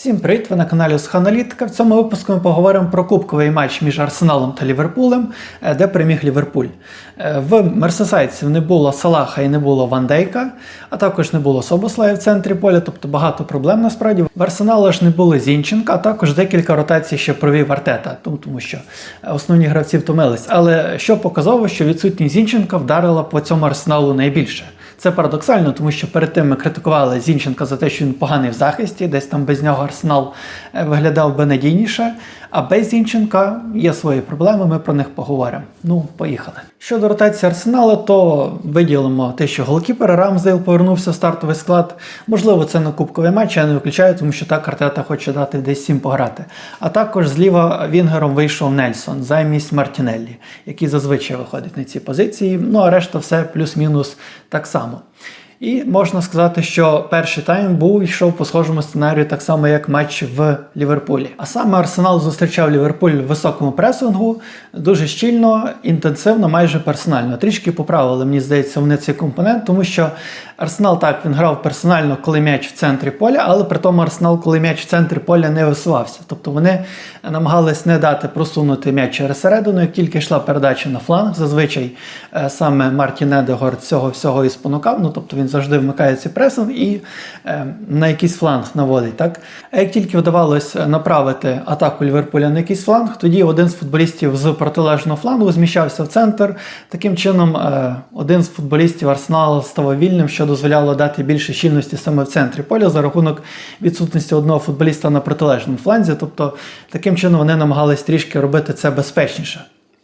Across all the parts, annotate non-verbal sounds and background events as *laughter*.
Всім привіт! Ви на каналі Сханалітика. В цьому випуску ми поговоримо про кубковий матч між Арсеналом та Ліверпулем, е, де переміг Ліверпуль. Е, В мерсесайців не було Салаха і не було Ван Дейка, а також не було Собослая в центрі поля, тобто багато проблем насправді. В Арсенала ж не було Зінченка, а також декілька ротацій ще провів Артета, тому, тому що е, основні гравці втомились. Але що показово, що відсутність Зінченка вдарила по цьому арсеналу найбільше. Це парадоксально, тому що перед тим ми критикували Зінченка за те, що він поганий в захисті, десь там без нього арсенал е, виглядав би надійніше. А без Зінченка є свої проблеми, ми про них поговоримо. Ну, поїхали. Щодо ротації арсенала, то виділимо те, що голкіпер Рамсдейл повернувся в стартовий склад. Можливо, це на кубковий матч, я не виключаю, тому що так Артета хоче дати десь всім пограти. А також зліва Вінгером вийшов Нельсон замість Мартінеллі, який зазвичай виходить на ці позиції. Ну а решта все плюс-мінус так само. І можна сказати, що перший тайм був йшов по схожому сценарію, так само як матч в Ліверпулі. А саме Арсенал зустрічав Ліверпуль в високому пресингу дуже щільно, інтенсивно, майже персонально. Трішки поправили, мені здається, вони цей компонент, тому що Арсенал так він грав персонально, коли м'яч в центрі поля, але при тому Арсенал, коли м'яч в центрі поля не висувався. Тобто вони намагались не дати просунути м'яч через середину, як тільки йшла передача на фланг. Зазвичай е, саме Мартін Едегорд цього всього і спонукав. Ну тобто він завжди вмикає цей пресинг і е, на якийсь фланг наводить. Так? А як тільки вдавалося направити атаку Ліверпуля на якийсь фланг, тоді один з футболістів з протилежного флангу зміщався в центр. Таким чином, е, один з футболістів Арсенала ставав вільним, що дозволяло дати більше щільності саме в центрі поля за рахунок відсутності одного футболіста на протилежному фланзі. Тобто, таким чином вони намагались трішки робити це безпечніше.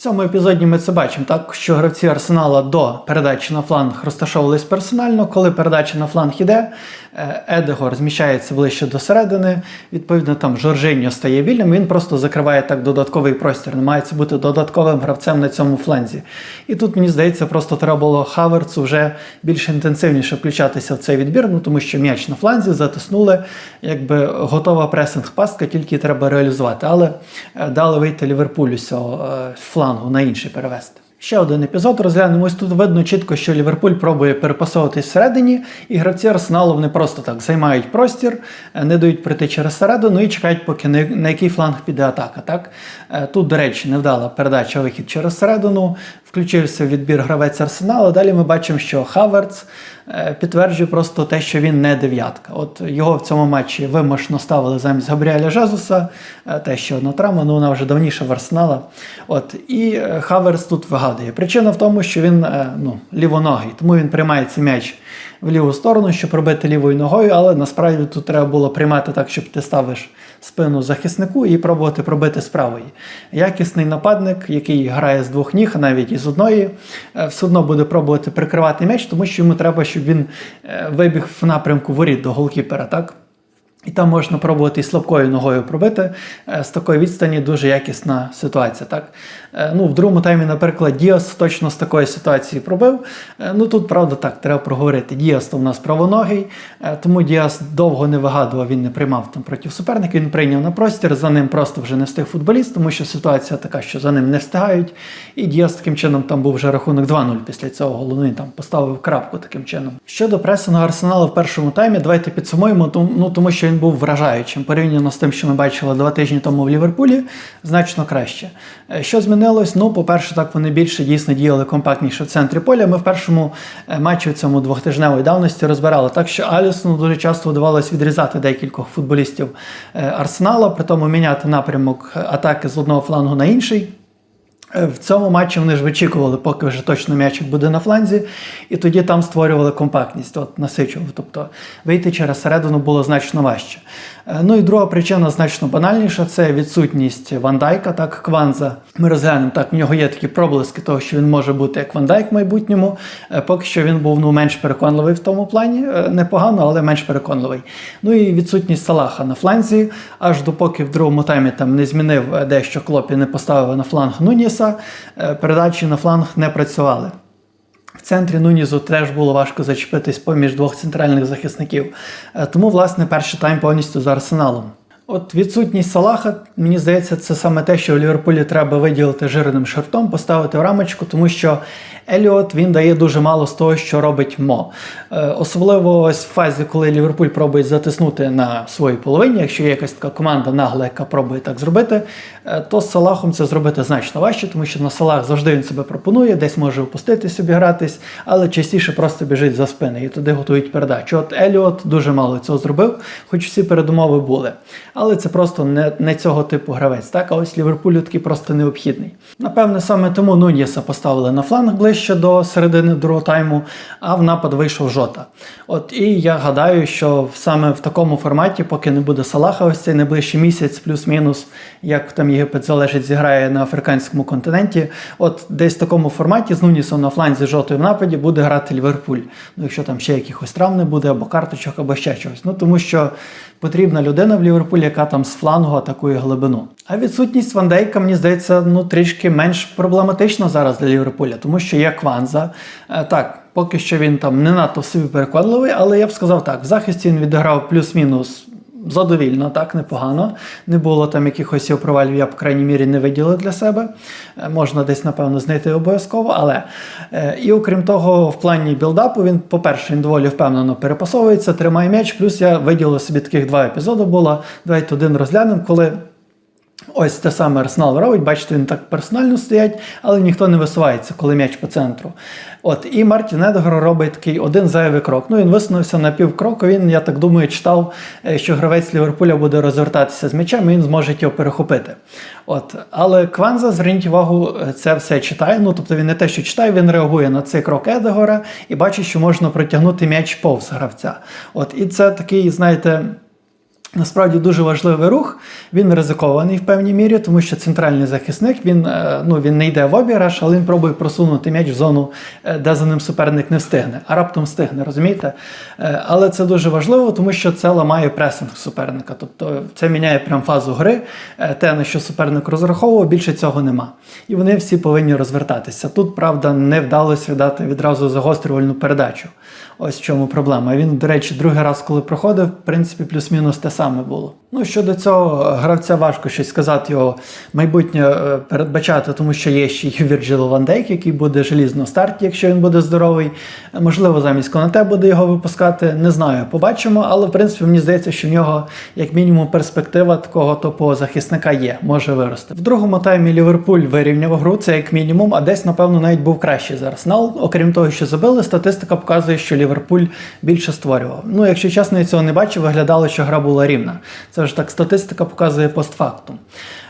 Цьому епізоді ми це бачимо, так що гравці Арсенала до передачі на фланг розташовувались персонально. Коли передача на фланг іде, е, Едегор зміщається ближче до середини. Відповідно, там Жоржиньо стає вільним. Він просто закриває так додатковий простір. Намагається бути додатковим гравцем на цьому фланзі. І тут мені здається, просто треба було Хаверцу вже більш інтенсивніше включатися в цей відбір, ну тому що м'яч на фланзі затиснули, якби готова пресинг пастка, тільки треба реалізувати. Але е, дали вийти Ліверпулю з цього е, флангу на інший перевести. Ще один епізод розглянемо. Ось тут видно чітко, що Ліверпуль пробує перепасовуватись всередині, і гравці Арсеналу вони просто так займають простір, е, не дають прийти через середину і чекають, поки на, на який фланг піде атака. Так? Е, Тут, до речі, невдала передача вихід через середину, включився в відбір гравець Арсеналу. Далі ми бачимо, що Хаверц е, підтверджує просто те, що він не дев'ятка. От його в цьому матчі вимушено ставили замість Габріеля Жезуса, е, те, що одна травма, ну вона вже давніше в Арсенала. От, і е, Хаверц тут вигадує. Причина в тому, що він ну, лівоногий, тому він приймає цей м'яч в ліву сторону, щоб робити лівою ногою, але насправді тут треба було приймати так, щоб ти ставиш спину захиснику і пробувати пробити з правої. Якісний нападник, який грає з двох ніг, навіть із одної, е, все одно буде пробувати прикривати м'яч, тому що йому треба, щоб він е, вибіг в напрямку воріт до голкіпера. так? І там можна пробувати і слабкою ногою пробити. Е, З такої відстані дуже якісна ситуація. Так? Е, Ну, В другому таймі, наприклад, Діас точно з такої ситуації пробив. Е, Ну тут, правда, так, треба проговорити. Діас то в нас правоногий, тому Діас довго не вигадував, він не приймав там проти суперника, він прийняв на простір, за ним просто вже не встиг футболіст, тому що ситуація така, що за ним не встигають. І Діас таким чином там був вже рахунок 2-0 після цього голу. Ну, там поставив крапку таким чином. Щодо пресингу Арсеналу в першому таймі, давайте підсумуємо, ну, тому що він був вражаючим порівняно з тим, що ми бачили два тижні тому в Ліверпулі, значно краще. Е, Що змінилось? Ну, по-перше, так вони більше дійсно діяли компактніше в центрі поля. Ми в першому е, матчі в цьому двохтижневої давності розбирали так, що Алісону дуже часто вдавалося відрізати декількох футболістів е, Арсенала, при тому міняти напрямок атаки з одного флангу на інший. Е, В цьому матчі вони ж вичікували, поки вже точно м'ячик буде на фланзі, і тоді там створювали компактність, от насичували. Тобто вийти через середину було значно важче. Е, Ну і друга причина значно банальніша це відсутність Ван Дайка, так, Кванза. Ми розглянемо так, в нього є такі проблиски того, що він може бути як Ван Дайк в майбутньому. Е, Поки що він був ну, менш переконливий в тому плані, непогано, але менш переконливий. Ну і відсутність Салаха на фланзі, аж допоки в другому таймі там не змінив дещо клопі, не поставив на фланг Нуніса, е, передачі на фланг не працювали. В центрі Нунізу теж було важко зачепитись поміж двох центральних захисників. Е, Тому, власне, перший тайм повністю за арсеналом. От відсутність Салаха, мені здається, це саме те, що в Ліверпулі треба виділити жирним шрифтом, поставити в рамочку, тому що Еліот він дає дуже мало з того, що робить Мо. Е, особливо ось в фазі, коли Ліверпуль пробує затиснути на своїй половині, якщо є якась така команда нагла, яка пробує так зробити, е, то з Салахом це зробити значно важче, тому що на Салах завжди він себе пропонує, десь може опуститись, обігратись, але частіше просто біжить за спини і туди готують передачу. От Еліот дуже мало цього зробив, хоч всі передумови були. Але це просто не, не цього типу гравець. Так, а ось Ліверпулю такий просто необхідний. Напевне, саме тому Нуньєса поставили на фланг ближче до середини другого тайму, а в напад вийшов Жота. От і я гадаю, що саме в такому форматі, поки не буде Салаха, ось цей найближчий місяць, плюс-мінус, як там Єгипет залежить, зіграє на африканському континенті. От десь в такому форматі з Нунісом на фланзі жовтою в нападі буде грати Ліверпуль. Ну, якщо там ще якихось травм не буде, або карточок, або ще чогось. Ну тому що потрібна людина в Ліверпулі, яка там з флангу атакує глибину. А відсутність Вандейка, мені здається, ну трішки менш проблематична зараз для Ліверпуля, тому що є Кванза. Е, Так, поки що він там не надто собі переконливий, але я б сказав так: в захисті він відіграв плюс-мінус. Задовільно, так, непогано. Не було там якихось провалів, я, по крайній мірі, не виділив для себе. Е, Можна десь, напевно, знайти обов'язково. Але е, і окрім того, в плані білдапу він, по-перше, він доволі впевнено перепасовується, тримає м'яч. Плюс я виділив собі таких два епізоди було. Давайте один розглянемо, коли. Ось те саме Арсенал робить, бачите, він так персонально стоять, але ніхто не висувається, коли м'яч по центру. От, і Мартін Едгар робить такий один зайвий крок. Ну, він висунувся на півкроку. Він, я так думаю, читав, е, що гравець Ліверпуля буде розвертатися з м'ячем, і він зможе його перехопити. От, але Кванза, зверніть увагу, е, це все читає. Ну, тобто він не те, що читає, він реагує на цей крок Едгора і бачить, що можна протягнути м'яч повз гравця. От, і це такий, знаєте. Насправді дуже важливий рух. Він ризикований в певній мірі, тому що центральний захисник він, е, ну, він не йде в обіграш, але він пробує просунути м'яч в зону, е, де за ним суперник не встигне, а раптом встигне, розумієте? Е, Але це дуже важливо, тому що це ламає пресинг суперника. Тобто це міняє прям фазу гри. Те, на що суперник розраховував, більше цього нема. І вони всі повинні розвертатися. Тут, правда, не вдалося дати відразу загострювальну передачу. Ось в чому проблема. Він, до речі, другий раз, коли проходив, в принципі, плюс-мінус те саме було. Ну щодо цього гравця важко щось сказати його майбутнє е, передбачати, тому що є ще й Вірджил Ван Дейк, який буде желізно в старті, якщо він буде здоровий. Е, Можливо, замість Конате буде його випускати. Не знаю, побачимо. Але в принципі мені здається, що в нього як мінімум перспектива такого топового захисника є, може вирости. В другому таймі Ліверпуль вирівняв гру, це як мінімум, а десь, напевно, навіть був кращий за Арсенал. Окрім того, що забили, статистика показує, що Ліверпуль більше створював. Ну, якщо чесно, я цього не бачив, виглядало, що гра була рівна. Це ж так статистика показує постфактум.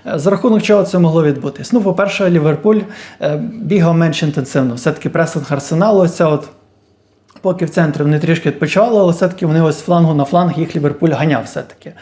Е, За рахунок чого це могло відбутись? Ну, по-перше, Ліверпуль е, бігав менш інтенсивно. Все-таки пресинг арсеналу, ця от Поки в центрі вони трішки відпочивали, але все-таки вони ось з флангу на фланг їх Ліверпуль ганяв все-таки.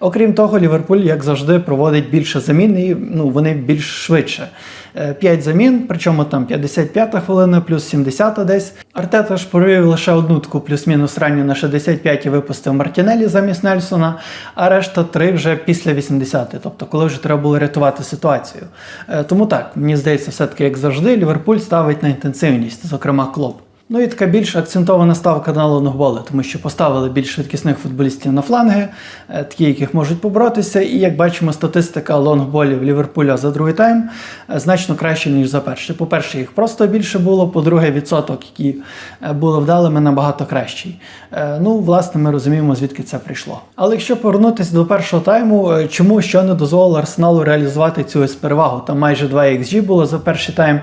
Окрім того, Ліверпуль, як завжди, проводить більше замін і ну, вони більш швидше. Е, П'ять замін, причому там 55-та хвилина, плюс 70-та десь. Артета ж провів лише одну таку плюс-мінус ранню на 65-й випустив Мартінелі замість Нельсона, а решта три вже після 80-ї, тобто коли вже треба було рятувати ситуацію. Е, Тому так, мені здається, все-таки, як завжди, Ліверпуль ставить на інтенсивність, зокрема клоп. Ну і така більш акцентована ставка на лонгболи, тому що поставили більш швидкісних футболістів на фланги, е, такі, яких можуть поборотися. І як бачимо, статистика лонгболів Ліверпуля за другий тайм е, значно краще, ніж за перший. По-перше, їх просто більше було, по-друге, відсоток, які е, були вдалими, набагато кращий. Ну, власне, ми розуміємо, звідки це прийшло. Але якщо повернутися до першого тайму, чому що не дозволило Арсеналу реалізувати цю перевагу? Там майже 2 XG було за перший тайм.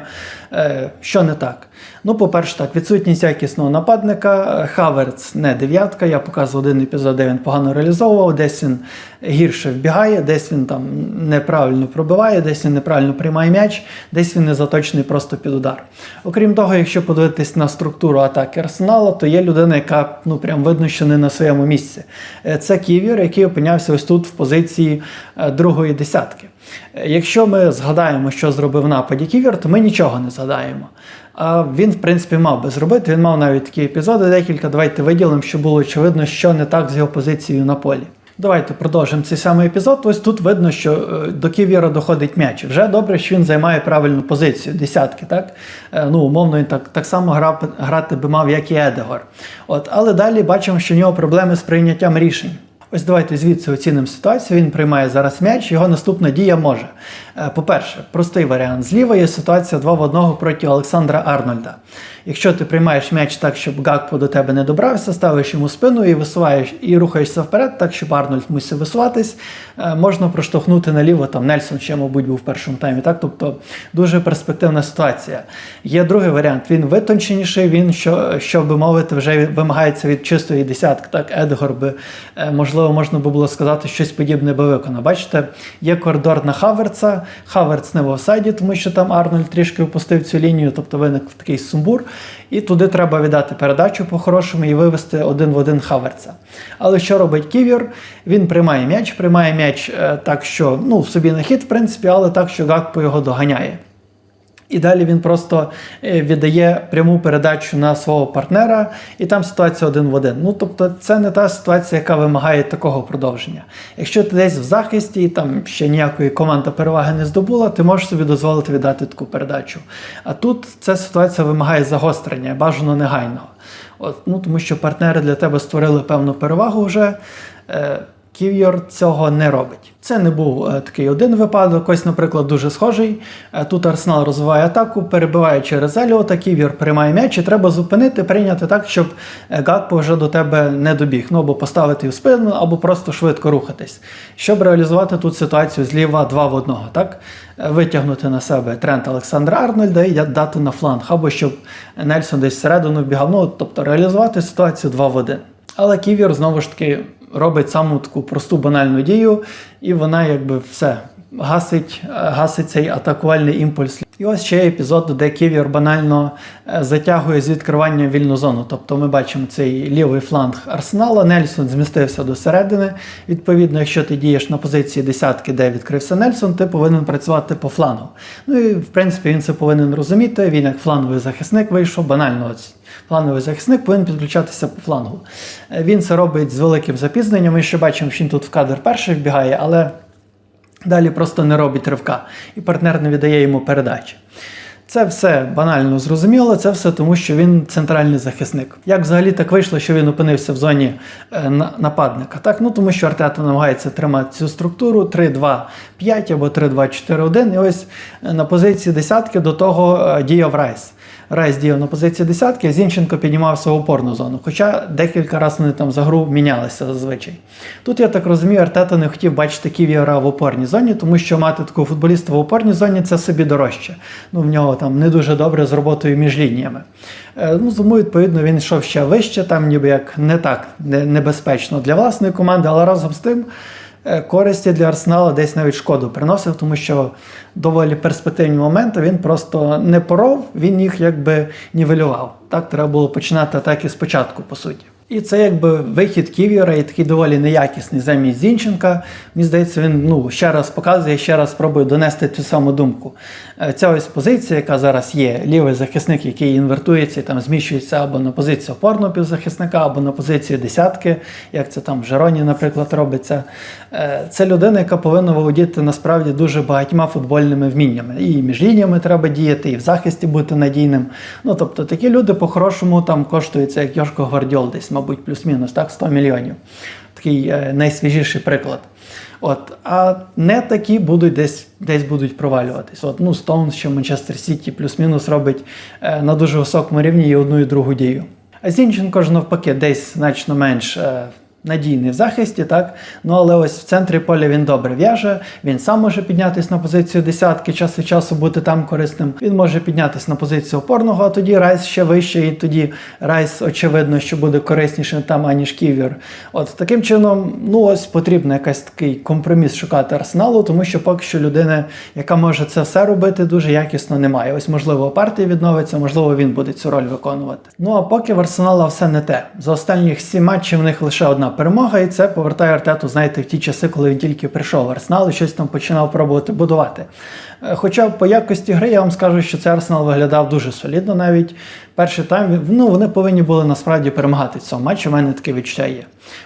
Е, Що не так? Ну, по-перше, так, відсутність якісного нападника. Хаверц не дев'ятка. Я показував один епізод, де він погано реалізовував, десь він гірше вбігає, десь він там неправильно пробиває, десь він неправильно приймає м'яч, десь він не заточений просто під удар. Окрім того, якщо подивитись на структуру атаки Арсенала, то є людина, яка ну прям видно, що не на своєму місці. Е, Це Ківір, який опинявся ось тут в позиції е, другої десятки. Якщо ми згадаємо, що зробив нападі Ківір, то ми нічого не згадаємо. А він, в принципі, мав би зробити. Він мав навіть такі епізоди декілька. Давайте виділимо, щоб було очевидно, що не так з його позицією на полі. Давайте продовжимо цей самий епізод. Ось тут видно, що е, до Ківіра доходить м'яч. Вже добре, що він займає правильну позицію, десятки, так? Е, Ну, умовно, він так, так само грав, грати би мав, як і Едегор. От, але далі бачимо, що в нього проблеми з прийняттям рішень. Ось давайте звідси оцінимо ситуацію. Він приймає зараз м'яч, його наступна дія може. Е, По-перше, простий варіант. Зліва є ситуація 2 в 1 проти Олександра Арнольда. Якщо ти приймаєш м'яч так, щоб Гакпо до тебе не добрався, ставиш йому спину і висуваєш і рухаєшся вперед, так щоб Арнольд мусив висуватись, е, можна проштовхнути наліво. Там Нельсон ще, мабуть, був в першому таймі. Так, тобто дуже перспективна ситуація. Є другий варіант. Він витонченіший. Він що, що би мовити, вже вимагається від чистої десятки. Так, Едгор би е, можливо можна би було сказати, щось подібне би виконав. Бачите, є коридор на Хаверца. Хаверц не в офсайді, тому що там Арнольд трішки опустив цю лінію, тобто виник такий сумбур. І туди треба віддати передачу по-хорошому і вивести один в один Хаверца. Але що робить Ківір? Він приймає м'яч, приймає м'яч е, так, що ну, собі на хід, в принципі, але так, що Гакпо його доганяє. І далі він просто е, віддає пряму передачу на свого партнера, і там ситуація один в один. Ну тобто, це не та ситуація, яка вимагає такого продовження. Якщо ти десь в захисті і там ще ніякої команда переваги не здобула, ти можеш собі дозволити віддати таку передачу. А тут ця ситуація вимагає загострення, бажано негайного. От, ну, тому що партнери для тебе створили певну перевагу вже. Е, Ків'йор цього не робить. Це не був е, такий один випадок. Ось, наприклад, дуже схожий. Е, тут Арсенал розвиває атаку, перебиває через Еліота, Ків'йор приймає м'яч, і треба зупинити, прийняти так, щоб е, Гакпо вже до тебе не добіг. Ну або поставити в спину, або просто швидко рухатись. Щоб реалізувати тут ситуацію зліва 2 в 1, так? Витягнути на себе тренд Олександра Арнольда і дати на фланг, або щоб Нельсон десь всередину вбігав. Ну, тобто реалізувати ситуацію 2 в 1. Але ківір знову ж таки робить саму таку просту банальну дію, і вона якби все гасить, е, гасить цей атакувальний імпульс. І ось ще епізод, де Ків'єр банально е, затягує з відкривання вільну зону. Тобто ми бачимо цей лівий фланг Арсенала. Нельсон змістився до середини. Відповідно, якщо ти дієш на позиції десятки, де відкрився Нельсон, ти повинен працювати по флангу. Ну і в принципі він це повинен розуміти. Він як фланговий захисник вийшов банально. Ось Плановий захисник повинен підключатися по флангу. Е, Він це робить з великим запізненням. Ми ще бачимо, що він тут в кадр перший вбігає, але далі просто не робить ривка, і партнер не віддає йому передачі. Це все банально зрозуміло, це все тому, що він центральний захисник. Як взагалі так вийшло, що він опинився в зоні е, нападника? Так, ну тому що Артета намагається тримати цю структуру 3-2-5 або 3-2-4-1. І ось е, на позиції десятки до того е, діяв Райс. Райс діяв на позиції десятки, а Зінченко піднімався в опорну зону. Хоча декілька разів вони там за гру мінялися зазвичай. Тут я так розумію, Артета не хотів бачити Ківіара в опорній зоні, тому що мати такого футболіста в опорній зоні це собі дорожче. Ну, в нього там не дуже добре з роботою між лініями. Е, ну, тому, відповідно, він йшов ще вище, там ніби як не так небезпечно для власної команди, але разом з тим. Е, Користі для Арсенала десь навіть шкоду приносив, тому що доволі перспективні моменти він просто не поров, він їх якби нівелював. Так треба було починати атаки спочатку, по суті. І це якби вихід Ківіора і такий доволі неякісний замість Зінченка. Мені здається, він ну, ще раз показує, ще раз спробує донести цю саму думку. Е, Ця ось позиція, яка зараз є, лівий захисник, який інвертується і там зміщується або на позицію опорного півзахисника, або на позицію десятки, як це там в Жероні, наприклад, робиться. Е, Це людина, яка повинна володіти насправді дуже багатьма футбольними вміннями. І між лініями треба діяти, і в захисті бути надійним. Ну тобто такі люди по-хорошому там коштуються, як Йошко Гвардіол, десь, мабуть, плюс-мінус, так, 100 мільйонів. Такий е, найсвіжіший приклад. От, а не такі будуть десь десь будуть провалюватись. От, ну, Стоунс, що Манчестер Сіті плюс-мінус робить е, на дуже високому рівні і одну і другу дію. А Зінченко ж навпаки, десь значно менш надійний в захисті, так? Ну але ось в центрі поля він добре в'яже, він сам може піднятися на позицію десятки, час від часу бути там корисним. Він може піднятися на позицію опорного, а тоді Райс ще вище, і тоді Райс, очевидно, що буде кориснішим там, аніж Ківір. От таким чином, ну ось потрібно якийсь такий компроміс шукати арсеналу, тому що поки що людини, яка може це все робити, дуже якісно немає. Ось, можливо, партія відновиться, можливо, він буде цю роль виконувати. Ну а поки в арсенала все не те. За останніх сім матчів в них лише одна перемога, і це повертає Артету, знаєте, в ті часи, коли він тільки прийшов в Арсенал і щось там починав пробувати будувати. Е, Хоча по якості гри я вам скажу, що цей Арсенал виглядав дуже солідно навіть. Перший тайм ну, вони повинні були насправді перемагати в цьому. У мене таке відчуття є.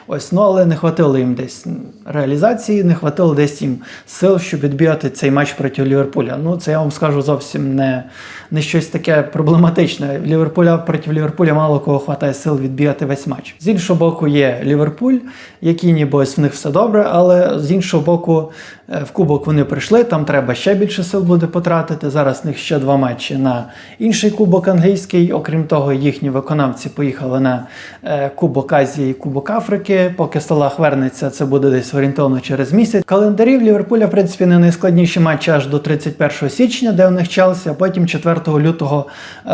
Ось, ну але не хватило їм десь реалізації, не хватило десь їм сил, щоб відбігати цей матч проти Ліверпуля. Ну, це я вам скажу зовсім не, не щось таке проблематичне. Ліверпуля проти Ліверпуля мало кого хватає сил відбігати весь матч. З іншого боку, є Ліверпуль. Які ніби ось в них все добре, але з іншого боку, в кубок вони прийшли, там треба ще більше сил буде потратити. Зараз в них ще два матчі на інший кубок англійський. Окрім того, їхні виконавці поїхали на е, Кубок Азії і Кубок Африки. Поки Салах вернеться, це буде десь орієнтовно через місяць. В календарі в Ліверпуля, в принципі, не найскладніші матчі аж до 31 січня, де у них Челсі, а потім 4 лютого е,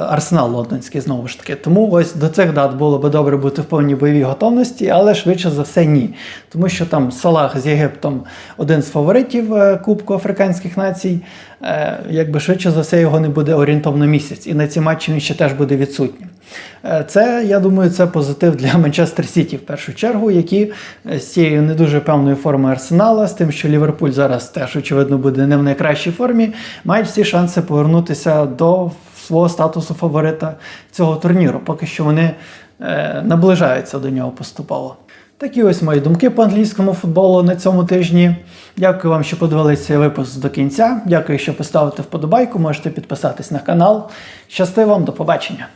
Арсенал Лондонський знову ж таки. Тому ось до цих дат було би добре бути в повній бойовій готовності, але швидше за все ні. Тому що там Салах з Єгиптом один з фаворитів е, Кубку Африканських націй. Е, Якби швидше за все його не буде орієнтовно місяць, і на ці матчі він ще теж буде відсутнім. Е, Це, я думаю, це позитив для *laughs* Манчестер Сіті в першу чергу, які з цією не дуже певною формою арсенала, з тим, що Ліверпуль зараз теж, очевидно, буде не в найкращій формі, мають всі шанси повернутися до свого статусу фаворита цього турніру. Поки що вони наближаються до нього поступово. Такі ось мої думки по англійському футболу на цьому тижні. Дякую вам, що подивилися цей випуск до кінця. Дякую, що поставите вподобайку. Можете підписатись на канал. Щасти вам, до побачення!